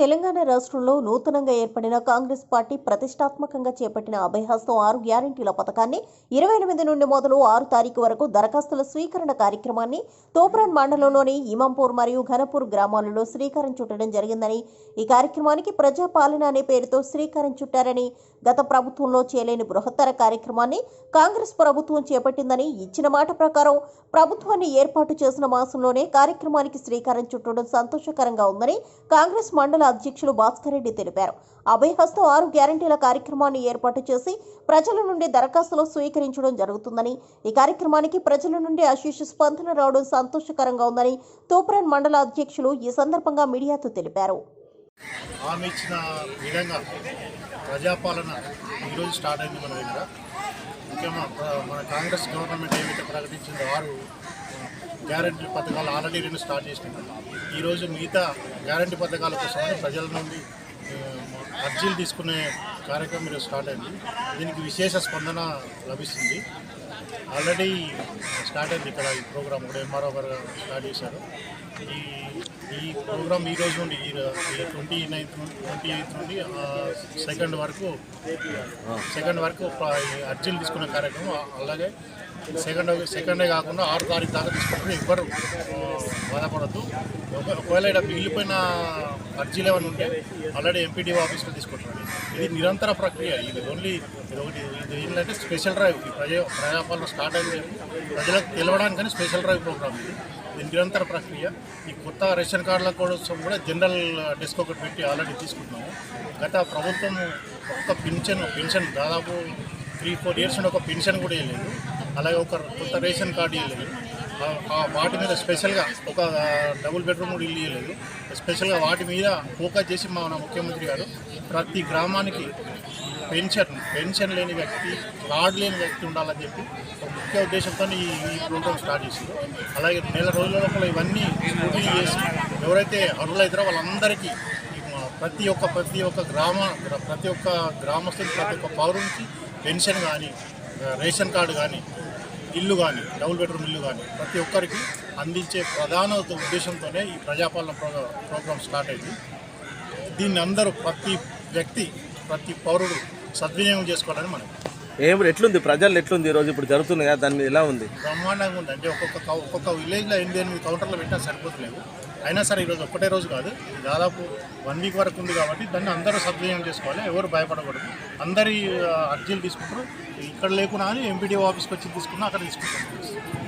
తెలంగాణ రాష్ట్రంలో నూతనంగా ఏర్పడిన కాంగ్రెస్ పార్టీ ప్రతిష్టాత్మకంగా చేపట్టిన అభయహస్తం ఆరు గ్యారంటీల పథకాన్ని ఇరవై ఎనిమిది నుండి మొదలు ఆరు తారీఖు వరకు దరఖాస్తుల స్వీకరణ కార్యక్రమాన్ని తోప్రాన్ మండలంలోని ఇమాంపూర్ మరియు ఘనపూర్ గ్రామాలలో శ్రీకారం చుట్టడం జరిగిందని ఈ కార్యక్రమానికి ప్రజాపాలన అనే పేరుతో శ్రీకారం చుట్టారని గత ప్రభుత్వంలో చేయలేని బృహత్తర కార్యక్రమాన్ని కాంగ్రెస్ ప్రభుత్వం చేపట్టిందని ఇచ్చిన మాట ప్రకారం ప్రభుత్వాన్ని ఏర్పాటు చేసిన మాసంలోనే కార్యక్రమానికి శ్రీకారం చుట్టడం సంతోషకరంగా ఉందని కాంగ్రెస్ మండల అధ్యక్షులు భాస్కర్ రెడ్డి తెలిపారు. అభయహస్తం ఆరు గ్యారంటీల కార్యక్రమాన్ని ఏర్పాటు చేసి ప్రజల నుండి దరఖాస్తులు స్వీకరించడం జరుగుతుందని ఈ కార్యక్రమానికి ప్రజల నుండి అశేష స్పందన రావడం సంతోషకరంగా ఉందని తూప్రాన్ మండల అధ్యక్షులు ఈ సందర్భంగా మీడియాతో తెలిపారు. హామీ ఇచ్చిన విధంగా ప్రజాపాలన ఈరోజు స్టార్ట్ అయింది మన దగ్గర. ముఖ్యంగా మన కాంగ్రెస్ గవర్నమెంట్ ఏవైతే ప్రకటించిందో ఆరు గ్యారంటీ పథకాలు ఆల్రెడీ రెండు స్టార్ట్ చేసినాయి ఈరోజు మిగతా గ్యారంటీ పథకాల కోసమని ప్రజల నుండి అర్జీలు తీసుకునే కార్యక్రమం ఈరోజు స్టార్ట్ అయింది. దీనికి విశేష స్పందన లభిస్తుంది. ఆల్రెడీ స్టార్ట్ అయింది ఇక్కడ ఈ ప్రోగ్రామ్ కూడా ఎంఆర్ఓ గారు స్టార్ట్ చేశారు. ఈ ఈ ప్రోగ్రామ్ ఈ రోజు నుండి ట్వంటీ నైన్త్ ట్వంటీ ఎయిత్ నుండి సెకండ్ వరకు సెకండ్ వరకు ఈ అర్జీలు తీసుకునే కార్యక్రమం అలాగే సెకండ్ సెకండే కాకుండా ఆరు తారీఖు దాకా తీసుకుంటే ఎవ్వరు బాధపడద్దు. ఒకవేళ ఇక్కడ మిగిలిపోయిన అర్జీలు ఏమైనా ఉంటే ఆల్రెడీ ఎంపీడీ ఆఫీస్లో తీసుకుంటారు. ఇది నిరంతర ప్రక్రియ ఇది ఓన్లీ ఇది ఒకటి ఇది ఏంటంటే స్పెషల్ డ్రైవ్. ప్రజా ప్రజాపాలన స్టార్ట్ అయింది ప్రజలకు తెలవడానికని స్పెషల్ డ్రైవ్ ప్రోగ్రామ్ ఇది. ఇది నిరంతర ప్రక్రియ. ఈ కొత్త రేషన్ కార్డుల కోసం కూడా జనరల్ డెస్క్ ఒకటి పెట్టి ఆల్రెడీ తీసుకుంటున్నాము. గత ప్రభుత్వం ఒక్క పెన్షన్ పెన్షన్ దాదాపు త్రీ ఫోర్ ఇయర్స్ నుండి ఒక పెన్షన్ కూడా వేయలేదు అలాగే ఒక కొత్త రేషన్ కార్డు వేయలేదు వాటి మీద స్పెషల్గా ఒక డబుల్ బెడ్రూమ్ కూడా ఇల్లు ఇవ్వలేదు స్పెషల్గా వాటి మీద ఫోకస్ చేసి మన ముఖ్యమంత్రి గారు ప్రతి గ్రామానికి పెన్షన్ పెన్షన్ లేని వ్యక్తి కార్డు లేని వ్యక్తి ఉండాలని చెప్పి ఒక ముఖ్య ఉద్దేశంతో ఈ ఈ ప్రోగ్రామ్ స్టార్ట్ చేసింది. అలాగే నెల రోజుల లోపల ఇవన్నీ చేసి ఎవరైతే అర్హులైతారో వాళ్ళందరికీ ప్రతి ఒక్క ప్రతి ఒక్క గ్రామ ప్రతి ఒక్క గ్రామస్తులకి ప్రతి ఒక్క పౌరునికి పెన్షన్ కానీ రేషన్ కార్డు కానీ ఇల్లు కానీ డబుల్ బెడ్రూమ్ ఇల్లు కానీ ప్రతి ఒక్కరికి అందించే ప్రధాన ఉద్దేశంతోనే ఈ ప్రజాపాలన ప్రోగ్రామ్ స్టార్ట్ అయింది. దీన్ని అందరూ ప్రతి వ్యక్తి ప్రతి పౌరుడు సద్వినియోగం చేసుకోవాలని మనకి ఏం ఎట్లుంది? ప్రజలు ఎట్లుంది ఈరోజు ఇప్పుడు జరుగుతుంది కదా దాని మీద ఎలా ఉంది? బ్రహ్మాండంగా ఉంది. అంటే ఒక్కొక్క కౌ- ఒక్కొక్క విలేజ్లో ఎనిమిది ఎనిమిది కౌంటర్లు పెట్టినా సరిపోతలేవు అయినా సరే ఈరోజు ఒక్కటే రోజు కాదు. ఇది దాదాపు వన్ వీక్ వరకు ఉంది కాబట్టి దాన్ని అందరూ సద్వినియోగం చేసుకోవాలి. ఎవరు భయపడకూడదు. అందరి ఆ, అర్జీలు తీసుకుంటారు ఇక్కడ లేకున్నా అని ఎంపీడీఓ ఆఫీస్కి వచ్చి తీసుకున్నా అక్కడ తీసుకుంటారు.